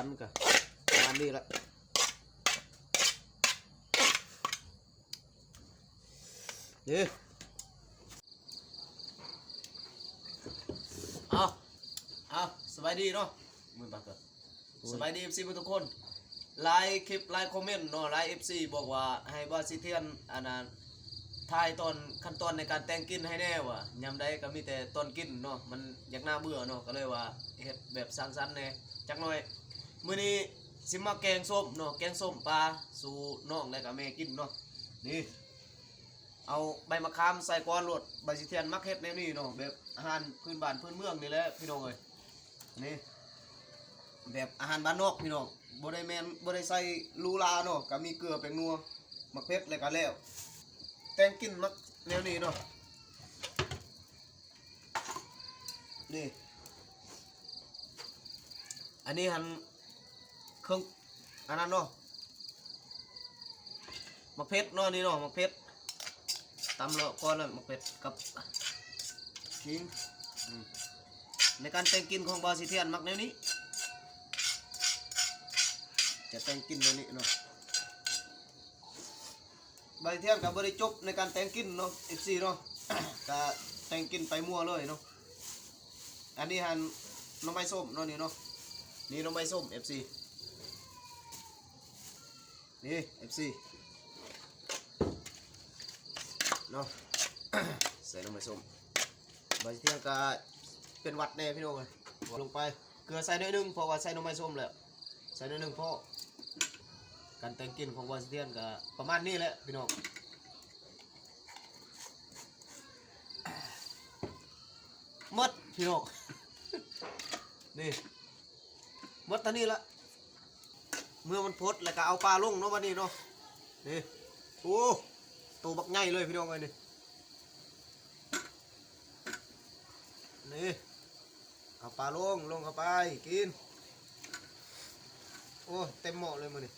สันกับประมาณนี้ละเด้เอาเอาสบายดีเนาะมือบักเกิดสบายดีเอฟซีทุกคนไลค์คลิปไลค์คอมเมนต์เนาะไลค์เอฟซีบอกว่าให้บาซิเทียนอันนั้นทายตอนขั้นตอนในการแต่งกินให้แน่ว่ะยำได้ก็มีแต่ตอนกินเนาะมันอยากน่าเบื่อเนาะก็เลยว่าเฮ็ดแบบสร้างสรรค์แน่จักหน่อย มื้อนี้สิมาแกงส้มเนาะแกงส้มปลาสู่น้องและก็แม่กินเนาะนี่เอาใบมะขามใส่ก้อนโลดใบสิเทียนมักเฮ็ดแนวนี้เนาะแบบอาหารพื้นบ้านพื้นเมืองนี่แหละพี่น้องเอ้ยนี่แบบอาหารบ้านนอกพี่น้องบ่ได้แม่นบ่ได้ใส่ลูลาเนาะก็มีเกลือแป้งนัวมักเผ็ดแล้วก็แล้วแต่งกินมักแนวนี้เนาะนี่อันนี้หัน รื่อง อันนั้นเนาะมักเผ็ดเนาะนี่เนาะมักเผ็ดตำแล้วก่อนแล้วมักเผ็ดกับขิงในการแต่งกินของบาซิเทียนมักแนวนี้ จะแต่งกินแนวนี้เนาะบาซิเทียนกับบริจบในการแต่งกินเนาะ FC เนาะก็แต่งกินไปมั่วเลยเนาะอันนี้หันน้ำไม้ส้มเนาะนี่เนาะนี่น้องใบส้ม FC นี่ FC เนาะใส่น้องใบส้มใบเทียงก็เป็นวัดแน่พี่น้องเลยลงไปเกลือใส่หน้อยหนึงเพราะว่าใส่น้องใบส้มแล้วใส่หน้อยหนึงเพราะการแต่งกินของบอสเทียนก็ประมาณนี้แหละพี่น้องมดพี่น้องนี่มดเท่านี้ละ เมื่อมันพดแล้วก็เอาปลาลงเนาะวันนี้เนาะนี่โอ้ตัวบักใหญ่เลยพี่น้องเอ้ยนี่นี่เอาปลาลงลงเข้าไปกินโอ้เต็มหม้อเลยมือนี่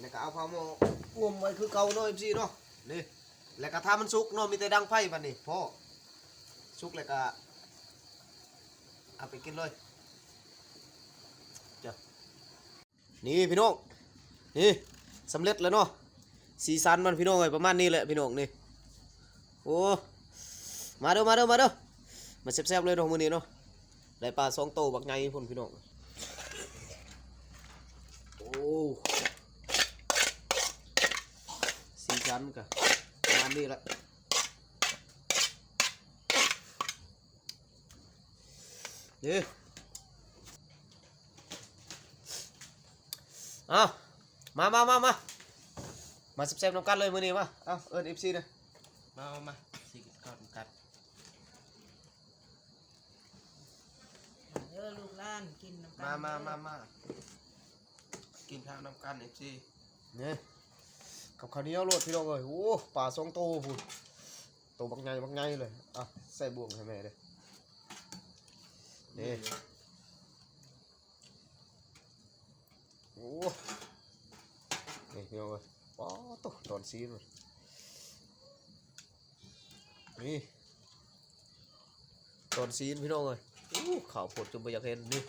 แล้วก็เอาผ้าหม้องมไว้คือเก่าเนาะเอ็มซีเนาะนี่แล้วก็ถ้ามันสุกเนาะมีแต่ดังไฟบัดนี้พ่อสุกแล้วก็เอาไปกินเลย นี่พี่น้องนี่สำเร็จแล้วเนาะสีสันมันพี่น้องเอ้ยประมาณนี้แหละพี่น้องนี่โอ้มาเด้อมาเด้อมาเด้อมาแซ่บๆเลยเนาะมื้อนี้เนาะได้ปลาสองโตวบักใหญ่พุ่นพี่น้องโอ้สีสันก็ประมาณนี้แหละเด้อ เอามามามามามาแซ่บๆน้ำกันเลยมื้อนี้มาเอาเอิ้น FC นะมามามาสิข้าวกัดเด้อลูกหล้านกินน้ำกันมามามามากินข้าวน้ำกันเอฟซีนี่กับข้าวเหนียวโลดพี่น้องเอ้ยโอ้ปลาสองโตวพุ่นโตวบักใหญ่บักใหญ่เลยอะใส่บ่วงให้แม่เด้อนี่ อ้นี่พี่น้องเลยป๊อดโตตอนซีนมันนี่ตอนซีนพี่น้องเลยโอ้ข่าวผดจนไปอยากเห็นนี่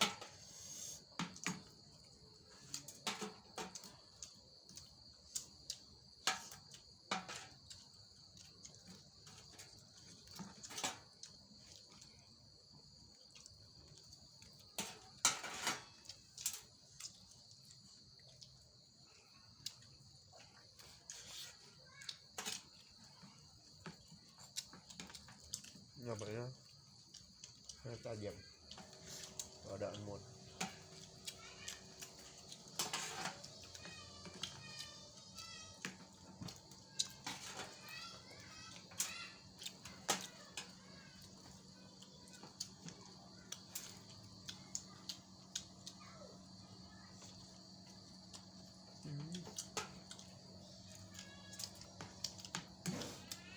tajam. Ada mood.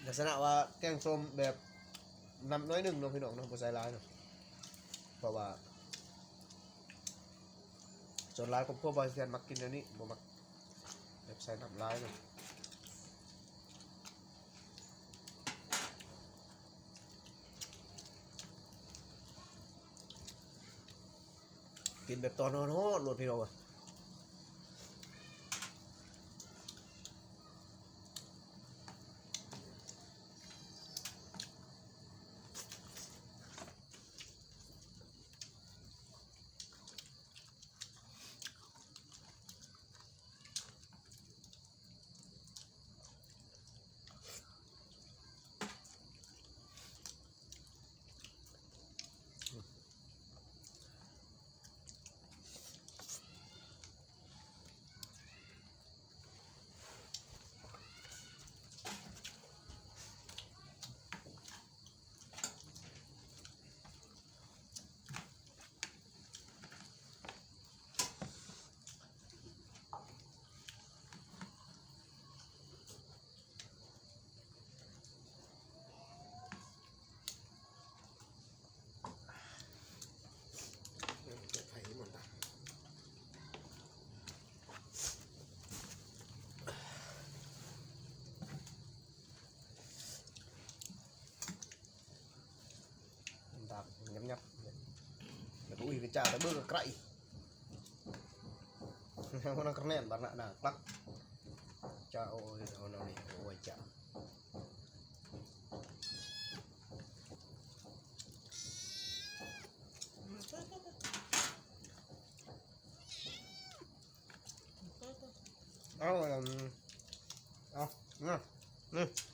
ลักษณะว่าแกงส้มแบบน้ำน้อยหนึ่งเนาะพี่น้องเนาะบ่ใส่ร้ายเนาะ ราะว่าส่วนลายของพวกบอยเซียนมักกินอันนี้บมักแบบใส่น้ำลายเลยกินแบบตอนนอนฮอดรถพี่น้องอะ ចាតែបើកក្រៃហ្នឹងក្រណែនបាត់ណាស់ណាខ្លះចាអូយអូននេះអូយចាអោអោណានេះ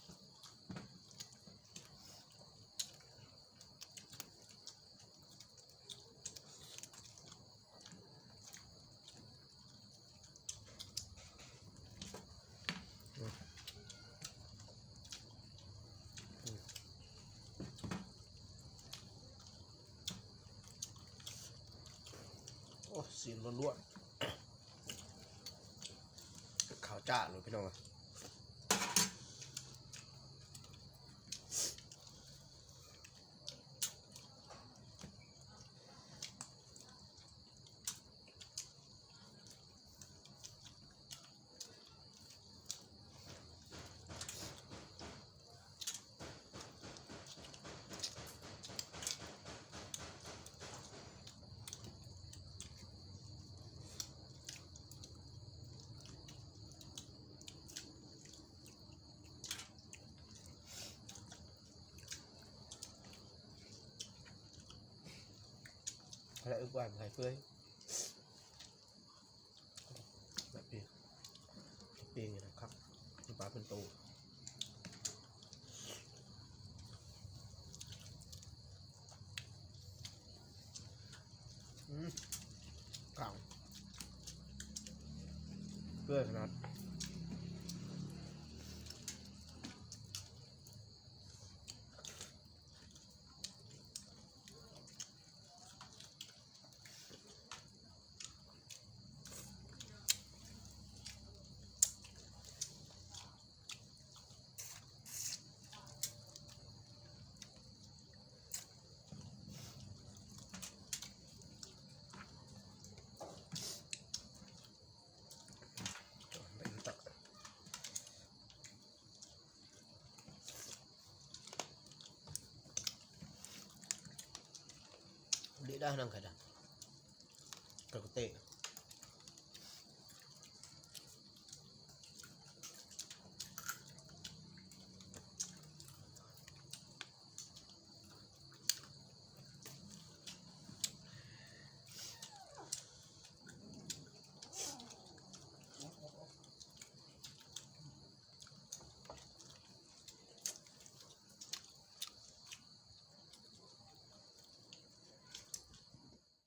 สีล้วนๆข่าวจ้าเลยพี่น้อง อะอะไรอึกวันไข่เฟ้ยแบบนี้เปียงอย่างนะครับน้ำปลาเป็นโตอืมเก่าเพื่อขนาด เป็นตัก ดีได้นั่